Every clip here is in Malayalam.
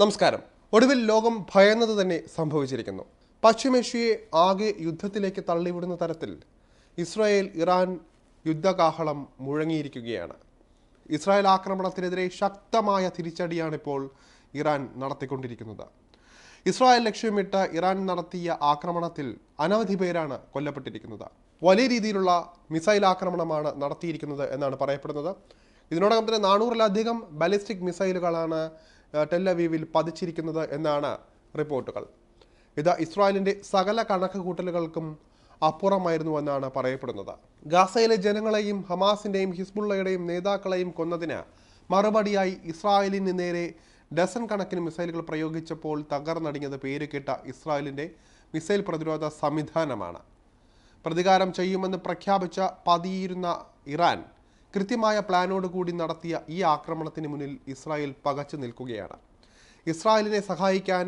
നമസ്കാരം. ഒടുവിൽ ലോകം ഭയന്നത് തന്നെ സംഭവിച്ചിരിക്കുന്നു. പശ്ചിമേഷ്യയെ ആകെ യുദ്ധത്തിലേക്ക് തള്ളിവിടുന്ന തരത്തിൽ ഇസ്രായേൽ ഇറാൻ യുദ്ധകാഹളം മുഴങ്ങിയിരിക്കുകയാണ്. ഇസ്രായേൽ ആക്രമണത്തിനെതിരെ ശക്തമായ തിരിച്ചടിയാണിപ്പോൾ ഇറാൻ നടത്തിക്കൊണ്ടിരിക്കുന്നത്. ഇസ്രായേൽ ലക്ഷ്യമിട്ട് ഇറാൻ നടത്തിയ ആക്രമണത്തിൽ അനവധി പേരാണ് കൊല്ലപ്പെട്ടിരിക്കുന്നത്. വലിയ രീതിയിലുള്ള മിസൈൽ ആക്രമണമാണ് നടത്തിയിരിക്കുന്നത് എന്നാണ് പറയപ്പെടുന്നത്. ഇതിനോടകം തന്നെ നാനൂറിലധികം ബാലിസ്റ്റിക് മിസൈലുകളാണ് ടെല്ലവീവിൽ പതിച്ചിരിക്കുന്നത് എന്നാണ് റിപ്പോർട്ടുകൾ. ഇത് ഇസ്രായേലിന്റെ സകല കണക്ക് കൂട്ടലുകൾക്കും അപ്പുറമായിരുന്നു എന്നാണ് പറയപ്പെടുന്നത്. ഗാസയിലെ ജനങ്ങളെയും ഹമാസിന്റെയും ഹിസ്ബുള്ളയുടെയും നേതാക്കളെയും കൊന്നതിന് മറുപടിയായി ഇസ്രായേലിന് നേരെ ഡസൻ കണക്കിന് മിസൈലുകൾ പ്രയോഗിച്ചപ്പോൾ തകർന്നടിഞ്ഞത് പേരുകേട്ട ഇസ്രായേലിന്റെ മിസൈൽ പ്രതിരോധ സംവിധാനമാണ്. പ്രതികാരം ചെയ്യുമെന്ന് പ്രഖ്യാപിച്ച പതിയിരുന്ന ഇറാൻ കൃത്യമായ പ്ലാനോടുകൂടി നടത്തിയ ഈ ആക്രമണത്തിന് മുന്നിൽ ഇസ്രായേൽ പകച്ചു നിൽക്കുകയാണ്. ഇസ്രായേലിനെ സഹായിക്കാൻ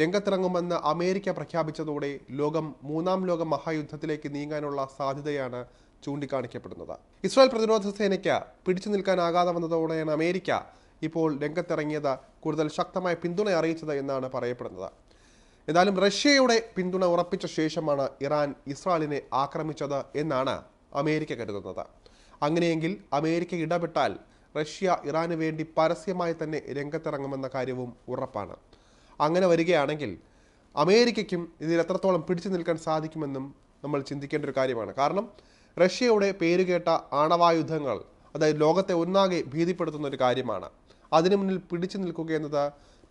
രംഗത്തിറങ്ങുമെന്ന് അമേരിക്ക പ്രഖ്യാപിച്ചതോടെ ലോകം മൂന്നാം ലോക മഹായുദ്ധത്തിലേക്ക് നീങ്ങാനുള്ള സാധ്യതയാണ് ചൂണ്ടിക്കാണിക്കപ്പെടുന്നത്. ഇസ്രായേൽ പ്രതിരോധ സേനയ്ക്ക് പിടിച്ചു നിൽക്കാനാകാതെ വന്നതോടെയാണ് അമേരിക്ക ഇപ്പോൾ രംഗത്തിറങ്ങിയത് കൂടുതൽ ശക്തമായ പിന്തുണ അറിയിച്ചത് എന്നാണ് പറയപ്പെടുന്നത്. എന്നാലും റഷ്യയുടെ പിന്തുണ ഉറപ്പിച്ച ശേഷമാണ് ഇറാൻ ഇസ്രായേലിനെ ആക്രമിച്ചത് എന്നാണ് അമേരിക്ക കരുതുന്നത്. അങ്ങനെയെങ്കിൽ അമേരിക്ക ഇടപെട്ടാൽ റഷ്യ ഇറാന് വേണ്ടി പരസ്യമായി തന്നെ രംഗത്തിറങ്ങുമെന്ന കാര്യവും ഉറപ്പാണ്. അങ്ങനെ വരികയാണെങ്കിൽ അമേരിക്കയ്ക്കും ഇതിൽ എത്രത്തോളം പിടിച്ചു നിൽക്കാൻ സാധിക്കുമെന്നും നമ്മൾ ചിന്തിക്കേണ്ട ഒരു കാര്യമാണ്. കാരണം റഷ്യയുടെ പേരുകേട്ട ആണവായുധങ്ങൾ അതായത് ലോകത്തെ ഒന്നാകെ ഭീതിപ്പെടുത്തുന്ന ഒരു കാര്യമാണ്. അതിനു മുന്നിൽ പിടിച്ചു നിൽക്കുക എന്നത്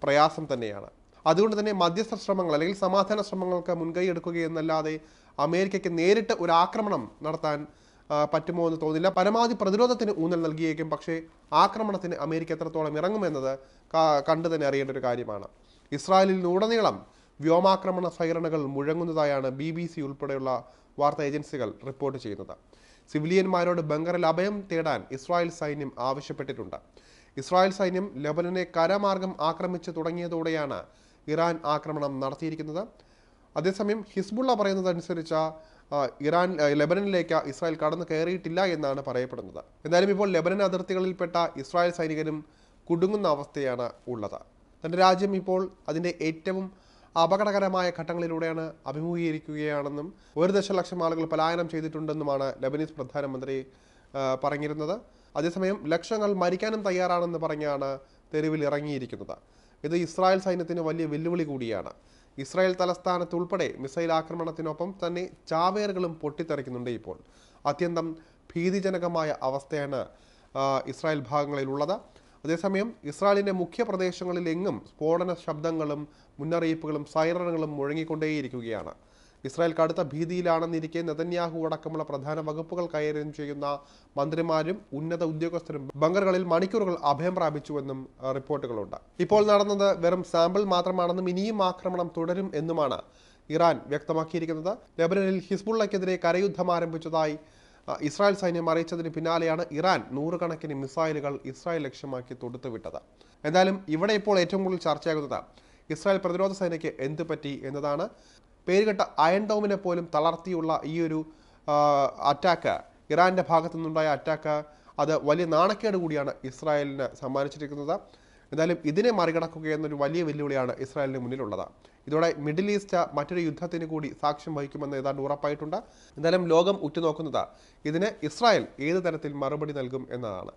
പ്രയാസം തന്നെയാണ്. അതുകൊണ്ട് തന്നെ മധ്യസ്ഥ ശ്രമങ്ങൾ അല്ലെങ്കിൽ സമാധാന ശ്രമങ്ങൾക്ക് മുൻകൈ എടുക്കുക എന്നല്ലാതെ അമേരിക്കയ്ക്ക് നേരിട്ട് ഒരു ആക്രമണം നടത്താൻ പറ്റുമോ എന്ന് തോന്നില്ല. പരമാവധി പ്രതിരോധത്തിന് ഊന്നൽ നൽകിയേക്കും. പക്ഷേ ആക്രമണത്തിന് അമേരിക്ക എത്രത്തോളം ഇറങ്ങുമെന്നത് കണ്ടു തന്നെ അറിയേണ്ട ഒരു കാര്യമാണ്. ഇസ്രായേലിൽ ഉടനീളം വ്യോമാക്രമണ സൈറണുകൾ മുഴങ്ങുന്നതായാണ് ബി ബി സി ഉൾപ്പെടെയുള്ള വാർത്താ ഏജൻസികൾ റിപ്പോർട്ട് ചെയ്യുന്നത്. സിവിലിയന്മാരോട് ബംഗറിൽ അഭയം തേടാൻ ഇസ്രായേൽ സൈന്യം ആവശ്യപ്പെട്ടിട്ടുണ്ട്. ഇസ്രായേൽ സൈന്യം ലബനനെ കരമാർഗം ആക്രമിച്ചു തുടങ്ങിയതോടെയാണ് ഇറാൻ ആക്രമണം നടത്തിയിരിക്കുന്നത്. അതേസമയം ഹിസ്ബുള്ള പറയുന്നതനുസരിച്ച് ഇറാൻ ലെബനനിലേക്ക് ഇസ്രായേൽ കടന്നു കയറിയിട്ടില്ല എന്നാണ് പറയപ്പെടുന്നത്. എന്തായാലും ഇപ്പോൾ ലെബനൻ അതിർത്തികളിൽപ്പെട്ട ഇസ്രായേൽ സൈനികരും കുടുങ്ങുന്ന അവസ്ഥയാണ് ഉള്ളത്. തന്റെ രാജ്യം ഇപ്പോൾ അതിന്റെ ഏറ്റവും അപകടകരമായ ഘട്ടങ്ങളിലൂടെയാണ് അഭിമുഖീകരിക്കുകയാണെന്നും ഒരു ദശലക്ഷം ആളുകൾ പലായനം ചെയ്തിട്ടുണ്ടെന്നുമാണ് ലെബനീസ് പ്രധാനമന്ത്രി പറഞ്ഞിരുന്നത്. അതേസമയം ലക്ഷങ്ങൾ മരിക്കാനും തയ്യാറാണെന്ന് പറഞ്ഞാണ് തെരുവിൽ ഇറങ്ങിയിരിക്കുന്നത്. ഇത് ഇസ്രായേൽ സൈന്യത്തിന് വലിയ വെല്ലുവിളി കൂടിയാണ്. ഇസ്രായേൽ തലസ്ഥാനത്ത് ഉൾപ്പെടെ മിസൈൽ ആക്രമണത്തിനൊപ്പം തന്നെ ചാവേറുകളും പൊട്ടിത്തെറിക്കുന്നുണ്ട് ഇപ്പോൾ. അത്യന്തം ഭീതിജനകമായ അവസ്ഥയാണ് ഇസ്രായേൽ ഭാഗങ്ങളിലുള്ളത്. അതേസമയം ഇസ്രായേലിന്റെ മുഖ്യ പ്രദേശങ്ങളിലെങ്ങും സ്ഫോടന ശബ്ദങ്ങളും മുന്നറിയിപ്പുകളും സൈറണുകളും മുഴങ്ങിക്കൊണ്ടേയിരിക്കുകയാണ്. ഇസ്രായേൽ കടുത്ത ഭീതിയിലാണെന്നിരിക്കെ നെതന്യാഹു അടക്കമുള്ള പ്രധാന വകുപ്പുകൾ കൈകാര്യം ചെയ്യുന്ന മന്ത്രിമാരും ഉന്നത ഉദ്യോഗസ്ഥരും ബങ്കറുകളിൽ മണിക്കൂറുകൾ അഭയം പ്രാപിച്ചുവെന്നും റിപ്പോർട്ടുകളുണ്ട്. ഇപ്പോൾ നടന്നത് വെറും സാമ്പിൾ മാത്രമാണെന്നും ഇനിയും ആക്രമണം തുടരും എന്നുമാണ് ഇറാൻ വ്യക്തമാക്കിയിരിക്കുന്നത്. ലെബനനിൽ ഹിസ്ബുള്ളയ്ക്കെതിരെ കരയുദ്ധം ആരംഭിച്ചതായി ഇസ്രായേൽ സൈന്യം അറിയിച്ചതിന് പിന്നാലെയാണ് ഇറാൻ നൂറുകണക്കിന് മിസൈലുകൾ ഇസ്രായേൽ ലക്ഷ്യമാക്കി തൊടുത്തുവിട്ടത്. എന്തായാലും ഇവിടെ ഇപ്പോൾ ഏറ്റവും കൂടുതൽ ചർച്ചയാകുന്നത് ഇസ്രായേൽ പ്രതിരോധ സേനയ്ക്ക് എന്ത് പറ്റി എന്നതാണ്. പേരുകെട്ട അയൺ ഡോമിനെ പോലും തളർത്തിയുള്ള ഈ ഒരു അറ്റാക്ക് ഇറാന്റെ ഭാഗത്തു നിന്നുണ്ടായ അറ്റാക്ക് അത് വലിയ നാണക്കേട് കൂടിയാണ് ഇസ്രായേലിന് സമ്മാനിച്ചിരിക്കുന്നത്. എന്തായാലും ഇതിനെ മറികടക്കുക എന്നൊരു വലിയ വെല്ലുവിളിയാണ് ഇസ്രായേലിന് മുന്നിലുള്ളത്. ഇതോടെ മിഡിൽ ഈസ്റ്റ് മറ്റൊരു യുദ്ധത്തിന് കൂടി സാക്ഷ്യം വഹിക്കുമെന്ന് ഏതാണ്ട് ഉറപ്പായിട്ടുണ്ട്. എന്തായാലും ലോകം ഉറ്റുനോക്കുന്നത് ഇതിന് ഇസ്രായേൽ ഏത് തരത്തിൽ മറുപടി നൽകും എന്നതാണ്.